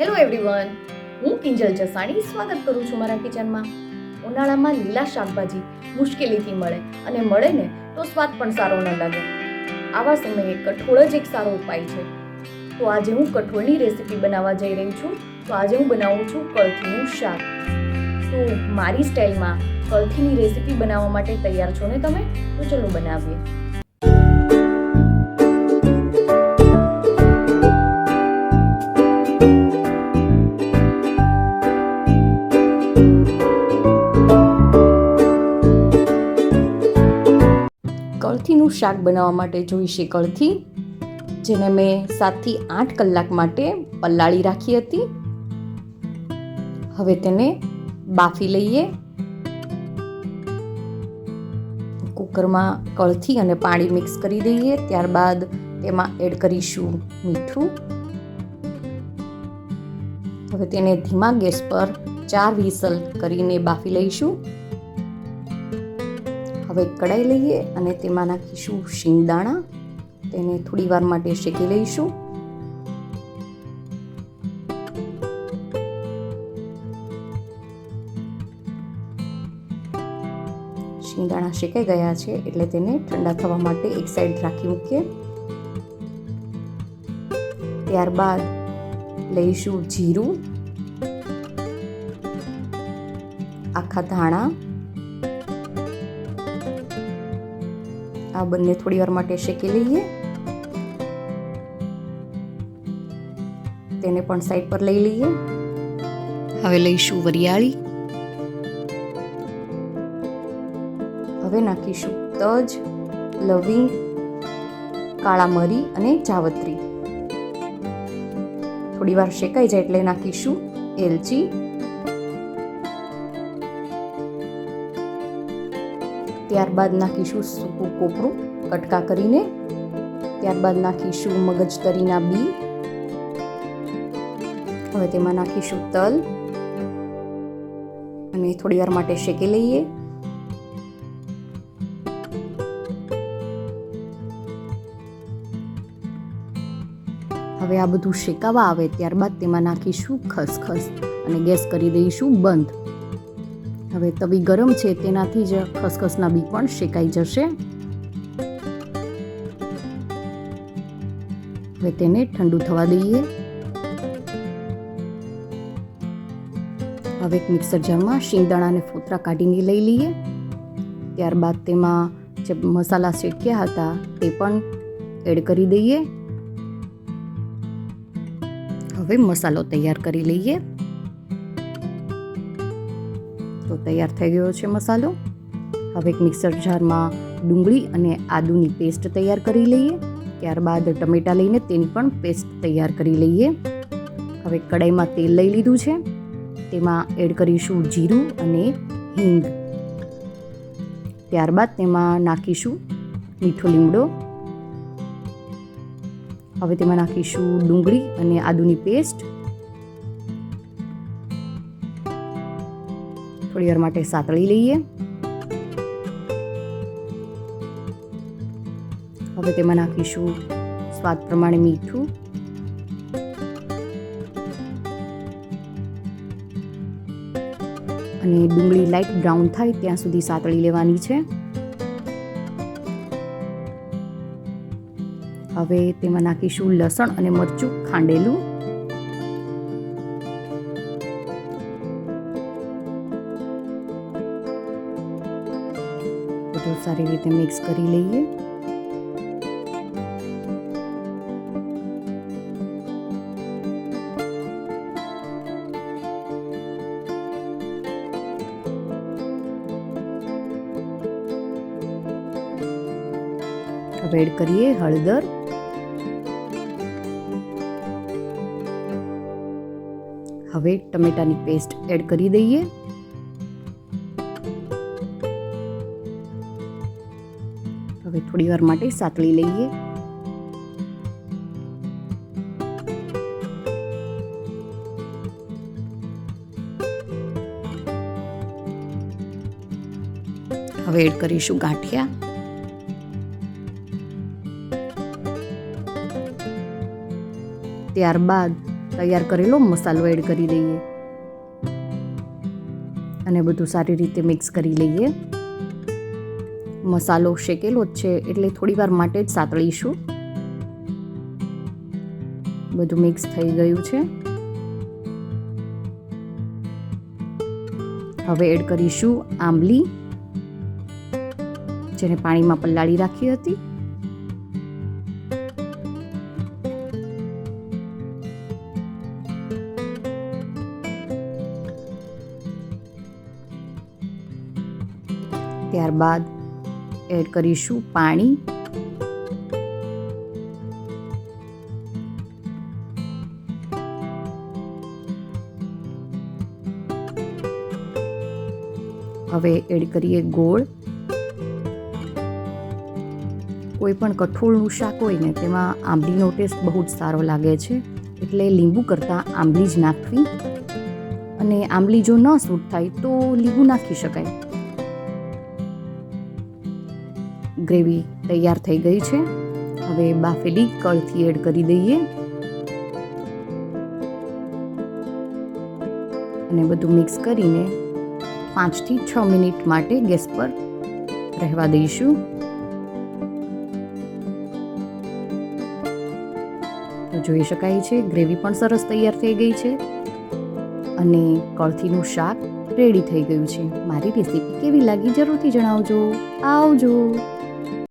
Hello everyone હું કિંજલ જસાણી સ્વાગત કરું છું મારા કિચનમાં. ઉનાળામાં લીલા શાકભાજી મુશ્કેલીથી મળે અને મળે ને તો સ્વાદ પણ સારો ન લાગે. આવા સમયે કઠોળ જ એક સારો ઉપાય છે. તો આજે હું કઠોળની રેસીપી બનાવવા જઈ રહી છું. તો આજે હું બનાવું છું કળથીનું શાક. તો મારી સ્ટાઇલમાં કળથીની રેસીપી બનાવવા માટે તૈયાર છો ને તમે? તો ચલો બનાવીએ. કળથીનું શાક બનાવવા માટે જોઈશે કળથી, જેને મેં સાતથી આઠ કલાક માટે પલાળી રાખી હતી. હવે તેને બાફી લઈએ. કુકરમાં કળથી અને પાણી મિક્સ કરી દઈએ, ત્યારબાદ તેમાં એડ કરીશું મીઠું. હવે તેને ધીમા ગેસ પર ચાર વિસલ કરીને બાફી લઈશું. હવે કડાઈ લઈએ અને તેમાં નાખીશું શિંગદાણા. તેને થોડી વાર માટે શેકી લઈશું. શિંગદાણા શેકાઈ ગયા છે એટલે તેને ઠંડા થવા માટે એક સાઈડ રાખી મૂકીએ. ત્યારબાદ લઈશું જીરું, આખા ધાણા આ બંને થોડી વાર માટે શેકી લઈએ. તેને પણ સાઈડ પર લઈ લઈએ. હવે લઈશું વરિયાળી. હવે નાખીશું તજ લવિંગ કાળા મરી અને જાવત્રી. થોડી વાર શેકાઈ જાય એટલે નાખીશું એલચી. ત્યારબાદ નાખીશું સૂકું કોપરું કટકા કરીને. ત્યારબાદ નાખીશું મગજતરીના બી. હવે તેમાં નાખીશું તલ. અને થોડી વાર માટે શેકી લઈએ. હવે આ બધું શેકાવા આવે ત્યારબાદ તેમાં નાખીશું ખસખસ અને ગેસ કરી દઈશું બંધ. હવે તવી ગરમ છે, તેનાથી જ ખસખસના બી પણ શેકાઈ જશે. હવે તેને ઠંડુ થવા દઈએ. હવે એક મિક્સર જારમાં શિંગદાણાને ફોતરા કાઢીને લઈ લઈએ. ત્યારબાદ તેમાં જે મસાલા શેક્યા હતા, તે પણ એડ કરી દઈએ. હવે મસાલો તૈયાર કરી લઈએ. તૈયાર થઈ ગયો છે મસાલો. હવે એક મિક્સર જારમાં ડુંગળી અને આદુની પેસ્ટ તૈયાર કરી લઈએ. ત્યારબાદ ટમેટા લઈને તેની પણ પેસ્ટ તૈયાર કરી લઈએ. હવે કડાઈમાં તેલ લઈ લીધું છે. તેમાં એડ કરીશું જીરું અને હિંગ. ત્યારબાદ તેમાં નાખીશું મીઠો લીમડો. હવે તેમાં નાખીશું ડુંગળી અને આદુની પેસ્ટ. થોડી વાર માટે સાતળી લઈએ. હવે તેમાં નાખીશું સ્વાદ પ્રમાણે મીઠું. અને ડુંગળી લાઈટ બ્રાઉન થાય ત્યાં સુધી સાતળી લેવાની છે. હવે તેમાં નાખીશું લસણ અને મરચું ખાંડેલું. સારી રીતે મિક્સ કરી લઈએ હવે એડ કરીએ હળદર હવે ટમેટાની પેસ્ટ એડ કરી દઈએ હવે થોડી વાર માટે સાતળી લઈએ. હવે એડ કરીશું ગાંઠિયા. ત્યારબાદ તૈયાર કરેલો મસાલો એડ કરી દઈએ અને બધું સારી રીતે મિક્સ કરી લઈએ. મસાલો શેકેલો જ છે એટલે થોડી વાર માટે જ સાતળીશું. બધું મિક્સ થઈ ગયું છે. હવે એડ કરીશું આંબલી, જેને પાણીમાં પલાળી રાખી હતી. ત્યારબાદ એડ કરીશું પાણી. હવે એડ કરીએ ગોળ. કોઈ પણ કઠોળનું શાક હોય ને તેમાં આંબલીનો ટેસ્ટ બહુ જ સારો લાગે છે, એટલે લીંબુ કરતાં આંબલી જ નાખવી. અને આંબલી જો ન સૂટ થાય તો લીંબુ નાખી શકાય. ગ્રેવી તૈયાર થઈ ગઈ છે. હવે બાફેલી કળથી એડ કરી દઈએ. અને બધું મિક્સ કરીને પાંચથી છ મિનિટ માટે ગેસ પર રહેવા દઈશું. તો જોઈ શકાય છે, ગ્રેવી પણ સરસ તૈયાર થઈ ગઈ છે. અને કળથીનું શાક રેડી થઈ ગયું છે. મારી રેસીપી કેવી લાગી જરૂરથી જણાવજો. આવજો.